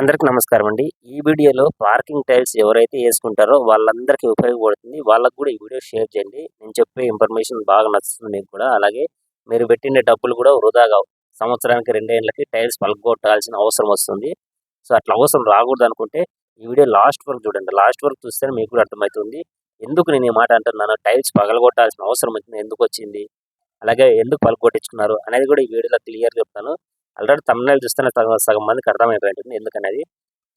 అందరికి నమస్కారం అండి. ఈ వీడియోలో పార్కింగ్ టైల్స్ ఎవరైతే వేసుకుంటారో వాళ్ళందరికీ ఉపయోగపడుతుంది. వాళ్ళకు కూడా ఈ వీడియో షేర్ చేయండి. నేను చెప్పే ఇన్ఫర్మేషన్ బాగా నచ్చుతుంది మీకు కూడా. అలాగే మీరు పెట్టిన డబ్బులు కూడా వృధా కావు సంవత్సరానికి రెండేళ్ళకి టైల్స్ పలగొట్టాల్సిన అవసరం వస్తుంది. సో అట్లా అవసరం రాకూడదు అనుకుంటే ఈ వీడియో లాస్ట్ వరకు చూడండి. లాస్ట్ వరకు చూస్తే మీకు కూడా అర్థమవుతుంది. ఎందుకు నేను ఈ మాట అంటున్నాను? టైల్స్ పగలగొట్టాల్సిన అవసరం వచ్చింది ఎందుకు వచ్చింది? అలాగే ఎందుకు పలకొట్టించుకున్నారు అనేది కూడా ఈ వీడియోలో క్లియర్ చెప్తాను. ఆల్రెడీ తమిళనాడు చూస్తేనే సగం సగం మందికి అర్థమైపోయింది ఎందుకనేది.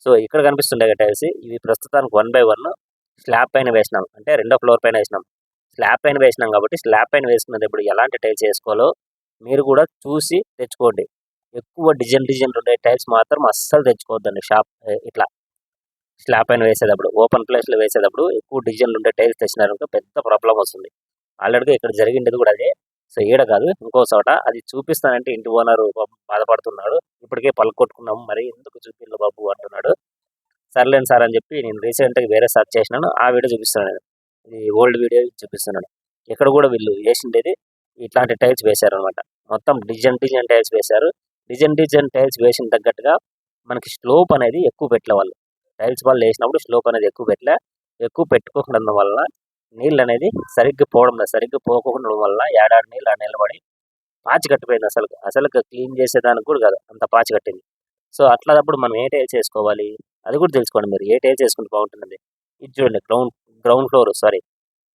సో ఇక్కడ కనిపిస్తుండే టైల్స్ ఇవి ప్రస్తుతానికి వన్ బై వన్ స్లాబ్ పైన వేసినాం. అంటే రెండో ఫ్లోర్ పైన వేసినాం. స్లాబ్ పైన వేసినాం కాబట్టి స్లాబ్ పైన వేసుకునేటప్పుడు ఎలాంటి టైల్స్ వేసుకోవాలో మీరు కూడా చూసి తెచ్చుకోండి. ఎక్కువ డిజైన్ డిజైన్ ఉండే టైల్స్ మాత్రం అస్సలు తెచ్చుకోవద్దండి షాప్ ఇట్లా. స్లాబ్ పైన వేసేటప్పుడు ఓపెన్ ప్లేస్లో వేసేటప్పుడు ఎక్కువ డిజైన్లు ఉండే టైల్స్ తెచ్చినారనుకో పెద్ద ప్రాబ్లం వస్తుంది. ఆల్రెడీగా ఇక్కడ జరిగిండేది కూడా అదే. సో ఈడ కాదు. ఇంకో చోట అది చూపిస్తానంటే ఇంటి ఓనర్ బాధపడుతున్నాడు. ఇప్పటికే పలుకొట్టుకున్నాము మరి ఎందుకు చూపిల్లు బాబు అంటున్నాడు. సర్లేండి సార్ అని చెప్పి నేను రీసెంట్గా వేరే సర్చ్ చేసినాను. ఆ వీడియో చూపిస్తున్నాను. ఇది ఓల్డ్ వీడియో చూపిస్తున్నాడు ఇక్కడ కూడా వీళ్ళు వేసిండేది ఇట్లాంటి టైల్స్ వేశారు అనమాట మొత్తం డిజైన్ డిజైన్ టైల్స్ వేశారు. డిజైన్ డిజైన్ టైల్స్ వేసిన తగ్గట్టుగా మనకి స్లోప్ అనేది ఎక్కువ పెట్టలే వాళ్ళు. టైల్స్ వాళ్ళు వేసినప్పుడు స్లోప్ అనేది ఎక్కువ పెట్టలే. ఎక్కువ పెట్టుకోకుండా వల్ల నీళ్ళు అనేది సరిగ్గా పోవడం లేదు. సరిగ్గా పోకుండా వల్ల ఏడాది నీళ్ళు ఆ నిలబడి పాచి కట్టిపోయింది అసలు. అసలు క్లీన్ చేసేదానికి కూడా కాదు. అంత పాచి కట్టింది. సో అట్లాదప్పుడు మనం ఏ టైల్ చేసుకోవాలి? అది కూడా తెలుసుకోండి మీరు. ఏ టైల్ చేసుకుంటే బాగుంటుంది ఇది చూడండి. Ground ground floor sorry.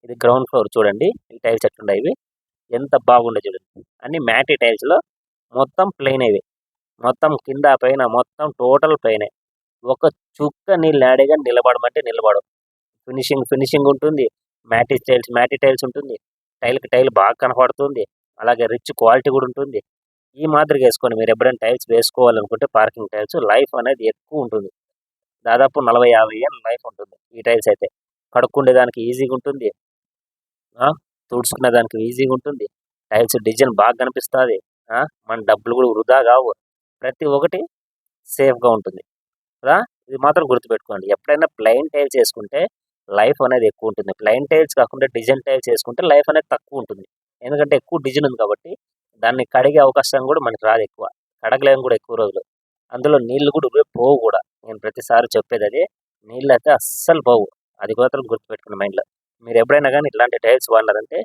ఇది గ్రౌండ్ ఫ్లోర్ చూడండి. ఈ టైల్స్ ఎట్లున్నాయి ఇవి. ఎంత బాగుండే చూడండి. అన్ని మ్యాటి టైల్స్లో మొత్తం ప్లెయిన్ ఇవి. మొత్తం కింద పైన మొత్తం టోటల్ ప్లెయినే. ఒక చుక్క నీళ్ళు ఆడేగా నిలబడమంటే నిలబడవు. ఫినిషింగ్ ఫినిషింగ్ ఉంటుంది. మ్యాటీ టైల్స్ మ్యాటీ టైల్స్ ఉంటుంది. టైల్కి టైల్ బాగా కనపడుతుంది. అలాగే రిచ్ క్వాలిటీ కూడా ఉంటుంది. ఈ మాదిరిగా వేసుకొని మీరు ఎప్పుడైనా టైల్స్ వేసుకోవాలనుకుంటే పార్కింగ్ టైల్స్ లైఫ్ అనేది ఎక్కువ ఉంటుంది. దాదాపు నలభై యాభై ఏళ్ళ లైఫ్ ఉంటుంది ఈ టైల్స్ అయితే. కడుక్కునే దానికి ఈజీగా ఉంటుంది. తుడుచుకునే దానికి ఈజీగా ఉంటుంది. టైల్స్ డిజైన్ బాగా కనిపిస్తుంది. మన డబ్బులు కూడా వృధా కావు. ప్రతి ఒక్కటి సేఫ్గా ఉంటుంది. కదా? ఇది మాత్రం గుర్తుపెట్టుకోండి. ఎప్పుడైనా ప్లెయిన్ టైల్స్ వేసుకుంటే లైఫ్ అనేది ఎక్కువ ఉంటుంది. ప్లెయిన్ టైల్స్ కాకుండా డిజైన్ టైల్స్ వేసుకుంటే లైఫ్ అనేది తక్కువ ఉంటుంది. ఎందుకంటే ఎక్కువ డిజైన్ ఉంది కాబట్టి దాన్ని కడిగే అవకాశం కూడా మనకి రాదు ఎక్కువ. కడగలేము కూడా ఎక్కువ రోజులు. అందులో నీళ్ళు కూడా పోవు కూడా. నేను ప్రతిసారి చెప్పేది అదే. నీళ్ళు అయితే అస్సలు పోవు. అది మాత్రం గుర్తుపెట్టుకున్న మైండ్లో. మీరు ఎప్పుడైనా కానీ ఇట్లాంటి టైల్స్ వాడినారంటే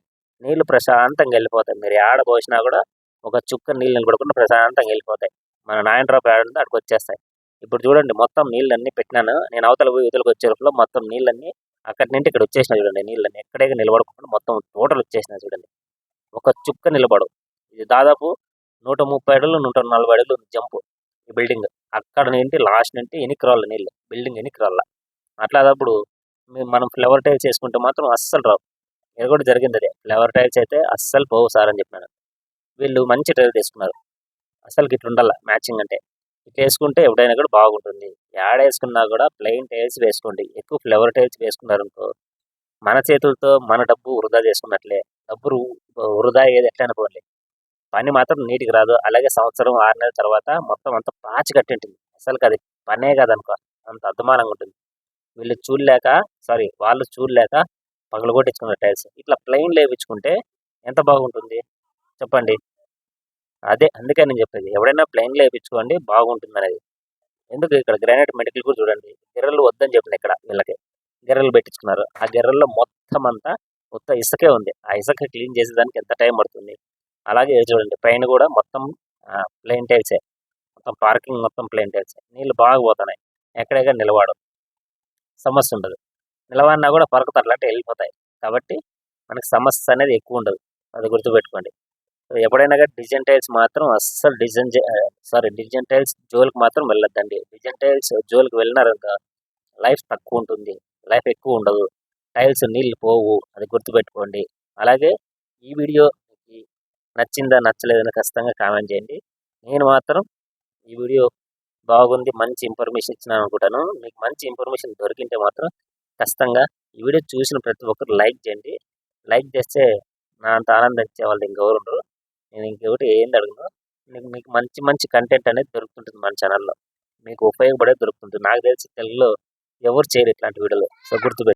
నీళ్ళు ప్రశాంతంగా వెళ్ళిపోతాయి. మీరు ఆడ పోసినా కూడా ఒక చుక్క నీళ్ళు నిలబడకుండా ప్రశాంతంగా వెళ్ళిపోతాయి. మన నాయన డ్రాప్ ఆడుందో అక్కడికి వచ్చేస్తాయి. ఇప్పుడు చూడండి మొత్తం నీళ్ళన్నీ పెట్టినాను. నేను అవతల పోయి ఇవతలకు వచ్చే మొత్తం నీళ్ళన్నీ అక్కడి నుండి ఇక్కడ వచ్చేసిన చూడండి నీళ్ళని ఎక్కడే నిలబడకుండా మొత్తం టోటల్ వచ్చేసిన చూడండి. ఒక చుక్క నిలబడు ఇది దాదాపు నూట ముప్పై అడుగులు నూట నలభై అడుగులు జంపు ఈ బిల్డింగ్. అక్కడ నుండి లాస్ట్ నుండి ఎనికి రాళ్ళు నీళ్ళు. బిల్డింగ్ ఎనికి రాళ్ళ అట్లాదప్పుడు మనం ఫ్లవర్ టైల్స్ వేసుకుంటే మాత్రం అస్సలు రావు. ఇది కూడా జరిగింది అదే. ఫ్లవర్ టైల్స్ అయితే అస్సలు పోవు సార్ అని చెప్పినాను వీళ్ళు మంచి టైల్ తీసుకున్నారు. అసలు ఇట్లా ఉండాల. మ్యాచింగ్ అంటే. ఇట్లా వేసుకుంటే ఎప్పుడైనా కూడా బాగుంటుంది. యాడ్ వేసుకున్నా కూడా ప్లెయిన్ టైల్స్ వేసుకోండి. ఎక్కువ ఫ్లవర్ టైల్స్ వేసుకున్నారనుకో మన చేతులతో మన డబ్బు వృధా చేసుకున్నట్లే. డబ్బు వృధా అయ్యేది ఎట్లా అనుకోవాలి పని మాత్రం నీటికి రాదు. అలాగే సంవత్సరం ఆరు నెలల తర్వాత మొత్తం అంత పాచి కట్టింటుంది. అసలు అది పనే కాదనుకో. అంత అద్మానంగా ఉంటుంది. వీళ్ళు చూడలేక సారీ వాళ్ళు చూడలేక పగలగొట్టించుకున్న టైల్స్. ఇట్లా ప్లెయిన్ లేపించుకుంటే ఎంత బాగుంటుంది? చెప్పండి. అదే అందుకే నేను చెప్పేది. ఎవడైనా ప్లెయిన్ వేయించుకోండి బాగుంటుంది అనేది ఎందుకు ఇక్కడ గ్రానైట్ మెడికల్ కూడా చూడండి గెర్రలు వద్దని చెప్పిన ఇక్కడ వీళ్ళకి. గిర్రలు పెట్టించుకున్నారు. ఆ గెర్రల్లో మొత్తం అంతా మొత్తం ఇసుకే ఉంది. ఆ ఇసుక క్లీన్ చేసేదానికి ఎంత టైం పడుతుంది? అలాగే చూడండి పైన కూడా మొత్తం ప్లెయిన్ టైల్సే మొత్తం పార్కింగ్ మొత్తం ప్లెయిన్ టైల్సే నీళ్ళు బాగా పోతున్నాయి. ఎక్కడెక్కడ నిలబడవు. సమస్య ఉండదు. నిలబడినా కూడా పరకతట్లాంటి వెళ్ళిపోతాయి. కాబట్టి మనకి సమస్య అనేది ఎక్కువ ఉండదు. అది గుర్తుపెట్టుకోండి. ఎప్పుడైనా కానీ డిజైన్ టైల్స్ మాత్రం అస్సలు డిజైన్ సారీ డిజైన్ టైల్స్ జోలికి మాత్రం వెళ్ళొద్దండి. డిజైన్ టైల్స్ జోలికి వెళ్ళినారంట లైఫ్ తక్కువ ఉంటుంది. లైఫ్ ఎక్కువ ఉండదు. టైల్స్ నీళ్ళు పోవు. అది గుర్తుపెట్టుకోండి. అలాగే ఈ వీడియో నచ్చిందా నచ్చలేదని ఖచ్చితంగా కామెంట్ చేయండి. నేను మాత్రం ఈ వీడియో బాగుంది మంచి ఇన్ఫర్మేషన్ ఇచ్చినాను అనుకుంటాను. మీకు మంచి ఇన్ఫర్మేషన్ దొరికింటే మాత్రం ఖచ్చితంగా ఈ వీడియో చూసిన ప్రతి ఒక్కరు లైక్ చేయండి. లైక్ చేస్తే నా అంత ఆనందించే వాళ్ళు ఇంకెవరు ఉండరు. నేను ఇంకొకటి ఏంది అడుగును. మీకు మీకు మంచి మంచి కంటెంట్ అనేది దొరుకుతుంటుంది మన ఛానల్లో మీకు ఉపయోగపడే దొరుకుతుంది. నాకు తెలిసి తెలుగులో ఎవరు చేయరు ఇట్లాంటి వీడియోలు. సో గుర్తుపెట్టు